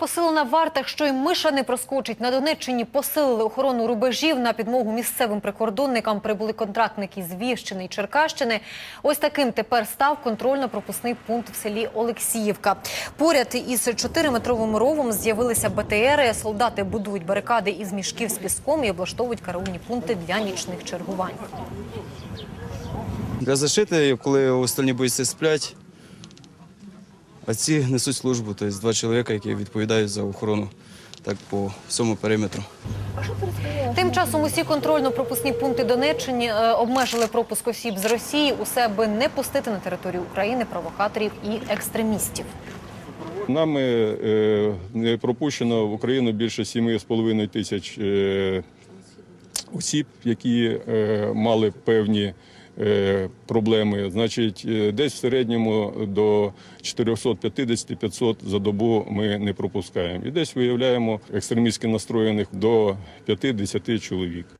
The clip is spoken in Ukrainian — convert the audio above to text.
Посилена варта, що й миша не проскочить. На Донеччині посилили охорону рубежів. На підмогу місцевим прикордонникам прибули контрактники з Віщини і Черкащини. Ось таким тепер став контрольно-пропускний пункт в селі Олексіївка. Поряд із 4-метровим ровом з'явилися БТРи. Солдати будують барикади із мішків з піском і облаштовують караульні пункти для нічних чергувань. Для защити, коли остальні бойці сплять, а ці несуть службу, тобто два чоловіка, які відповідають за охорону так по всьому периметру. Тим часом усі контрольно-пропускні пункти Донеччини е, обмежили пропуск осіб з Росії усе аби не пустити на територію України провокаторів і екстремістів. Нами е, не пропущено в Україну більше 7,5 тисяч е, осіб, які е, мали певні проблеми. Значить, е, десь в середньому до 450-500 за добу ми не пропускаємо. І десь виявляємо екстремістськи настроєних до 5-10 чоловік.